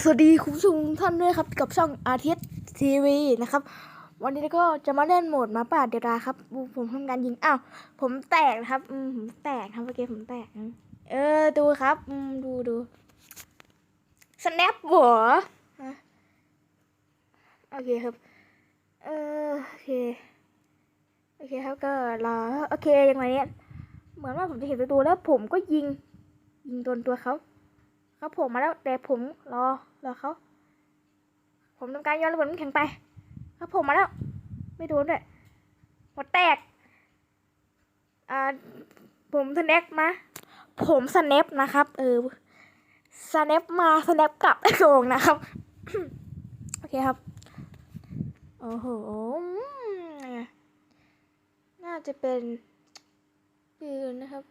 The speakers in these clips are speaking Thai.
สวัสดีคุณผู้ชมท่านด้วยครับกับช่องอาทิตย์ทีวีนะครับ วันนี้ก็จะมาเล่นโหมดมาป่าเดราครับอูผมทำการยิงอ้าวผมแตกนะครับอืมผมแตกครับเมื่อกี้ผมแตกเออดูครับอืมดูดูสแนปหัวโอเคครับเออโอเคโอเคครับก็รอโอเคอย่างไรเนี้ยเหมือนว่าผมจะเห็นตัวแล้วผมก็ยิง ยิงโดนตัวเขา เขาโผล่มาแล้วแต่ผมรอรอเขาผมทำการย้อนระเบิดน้ำแข็งไปเขาโผล่มาแล้ว ไม่โดนด้วยหัวแตกอ่าผมสแนปมาผมสแนปนะครับ เออสแนปมาสแนปกลับโกงนะครับ โอเคครับ โอ้โห น่าจะเป็นปืนนะครับ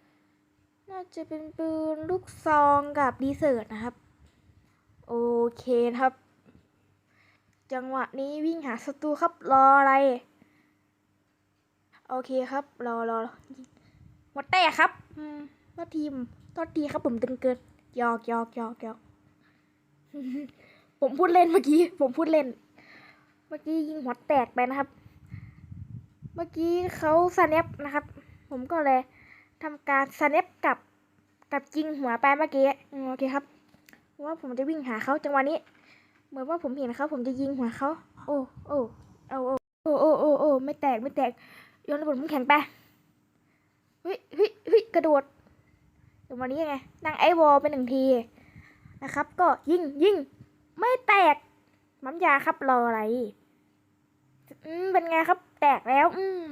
น่าจะเป็นปืนลูกซองกับดีเซอร์ตนะครับ โอเคครับ จังหวะนี้วิ่งหาศัตรูครับรออะไร โอเคครับ รอรอหมดแต่ครับอืมว่าทีมตอนทีครับผมตึงเกินยอกยอกยอกยอกผมพูดเล่นเมื่อกี้ ผมพูดเล่น เมื่อกี้ยิงหัวแตกไปนะครับ เมื่อกี้เขาสแนปนะครับ ผมก็เลย ทำการสแนปกับกับจริงหัวไปเมื่อกี้โอเคครับว่าผมจะวิ่งหาเขาจังหวะนี้ เหมือนว่าผมเห็นเขาผมจะยิงหัวเขาโอ้โอ้เอาโอ้โอ้โอ้โอ้โอ้ไม่แตกไม่แตกโยนระเบิดน้ำแข็งไปเฮ้ยเฮ้ยเฮ้ยกระโดดจังหวะนี้ยังไงนั่งไอวอลไปหนึ่งทีนะครับ ก็ยิงยิงไม่แตกมัมยาครับรออะไรอืมเป็นไงครับ แตกแล้ว อืม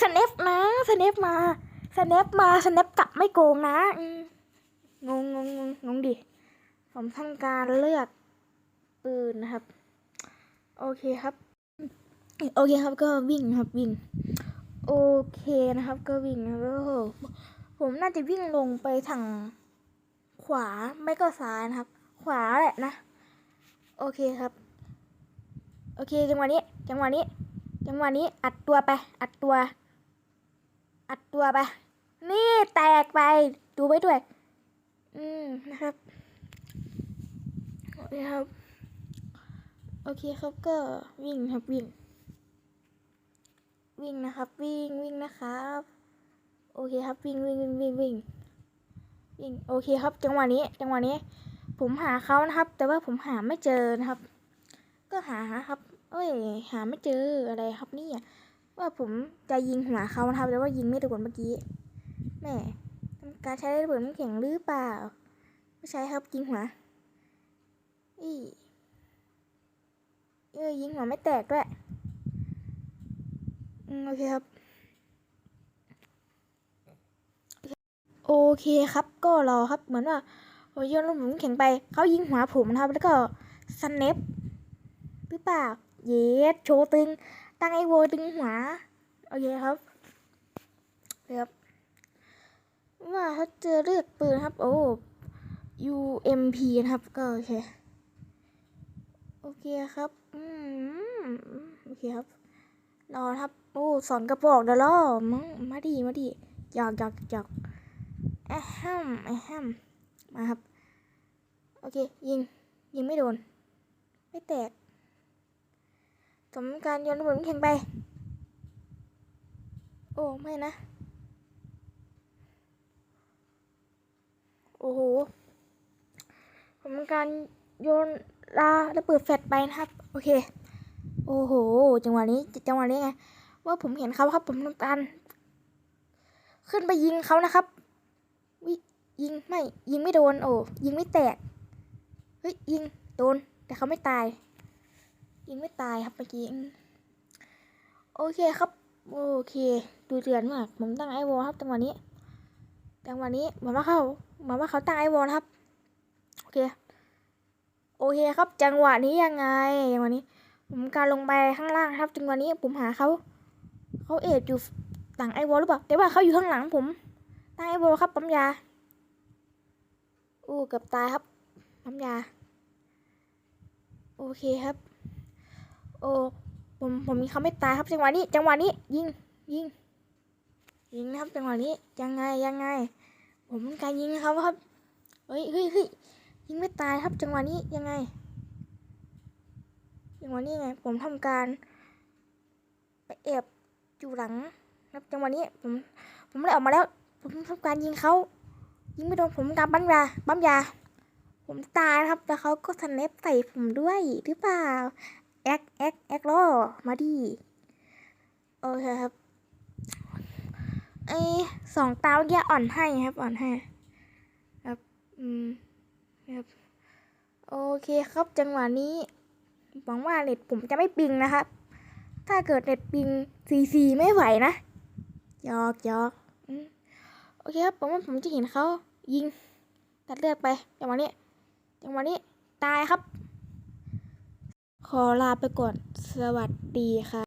สเนปนะสเนปมา สแนปมาสแนปกลับไม่โกงนะงงงงงงดิ ผมทำการเลือกปืนนะครับ โอเคครับ โอเคครับก็วิ่งครับวิ่ง โอเคนะครับ ก็วิ่งแล้วผมน่าจะวิ่งลงไปทางขวาไม่ก็ซ้ายนะครับ ขวาแหละนะ โอเคครับ โอเคจังหวะนี้ จังหวะนี้ จังหวะนี้อัดตัวไป อัดตัว อัดตัวไป แตกไป ดูไว้ด้วย อืมนะครับโอเคครับ โอเคครับก็วิ่งครับวิ่ง วิ่งนะครับ วิ่งวิ่งนะครับ โอเคครับวิ่งวิ่งวิ่งวิ่งวิ่งวิ่งโอเคครับ จังหวะนี้ จังหวะนี้ ผมหาเขานะครับ แต่ว่าผมหาไม่เจอนะครับ ก็หาครับ เอ้ย หาไม่เจออะไรครับนี่ว่าผมจะยิงหัวเขานะครับ แต่ว่ายิงไม่โดนเมื่อกี้ แม่การใช้ระเบิดน้ำแข็งหรือเปล่า ไม่ใช่ครับยิงหัวอีเอ้ยยิงหัวไม่แตกด้วยโอเคครับ โอเคครับก็รอครับ เหมือนว่าผมโยนระเบิดน้ำแข็งไปเขายิงหัวผมนะครับ แล้วก็สเนปหรือเปล่าเยสโชว์ตึง ตั้งไอโวตึงหัว โอเคครับครับ ว่าเขาเจอเลือกปืนครับ โอ้ UMP นะครับ ก็โอเค โอเคครับ อืม โอเคครับ รอครับ โอ้ สอนกระบอกเดี๋ยวรอมั้งมาดีมาดีหยอกหยอกหยอกแอะฮัมแอะฮัมมาครับ โอเค ยิง ยิงไม่โดน ไม่แตกสมการโยนระเบิดน้ำแข็งไป โอ้ ไม่นะ โอ้โห ผมทำการโยนลาระเบิดแฟลชไปนะครับ โอเค โอ้โห จังหวะนี้จังหวะนี้ไง ว่าผมเห็นเขาครับ ผมทำการ ขึ้นไปยิงเขานะครับวิยิงไม่ ยิงไม่โดน โอ้ ยิงไม่แตก เฮ้ย ยิง โดน แต่เขาไม่ตาย ยิงไม่ตายครับเมื่อกี้โอเคครับ โอเค ดูเดือนมาก ผมตั้งไอวอลครับจังหวะนี้จังหวะนี้เหมือนว่าเข้า เหมือนว่าเขาตั้งไอวอลครับ โอเค โอเคครับ จังหวะนี้ยังไงจังหวะนี้ ผมการลงไปข้างล่างครับ จังหวะนี้ผมหาเขาเขาเอ็ดอยู่หลังไอวอลหรือเปล่า แต่ว่าเขาอยู่ข้างหลังผม ตั้งไอวอลครับปั๊มยาอู้เกือบตายครับปั๊มยา โอเคครับ โอ้ผมผมมีเขาไม่ตายครับ จังหวะนี้ จังหวะนี้ ยิงยิงยิงนะครับ จังหวะนี้ยังไงยังไง ผมการยิงเขาครับเฮ้ยเฮ้ยเฮ้ยยิงไม่ตายครับจังหวะนี้ยังไงจังหวะนี้ไง ผมทำการไปแอบอยู่หลังครับจังหวะนี้ผมผมได้ออกมาแล้ว ผมทำการยิงเขายิงไม่โดนผมการปั๊มยาปั๊มยา ผมตายนะครับแล้วเขาก็สแนปใส่ผมด้วยหรือเปล่าแอ็กแอ็กแอ็กล่อมาดิโอเคครับ ไอสองตาเมื่อกี้อ่อนให้ครับ อ่อนให้ ครับ อืมครับโอเคครับจังหวะนี้หวังว่าเน็ตผมจะไม่ปิงนะครับ ถ้าเกิดเน็ตปิงซีซีไม่ไหวนะยอกยอกโอเคครับผมว่าผมจะเห็นเขายิง ตัดเลือดไปจังหวะนี้จังหวะนี้ตายครับ ขอลาไปก่อน สวัสดีค่ะ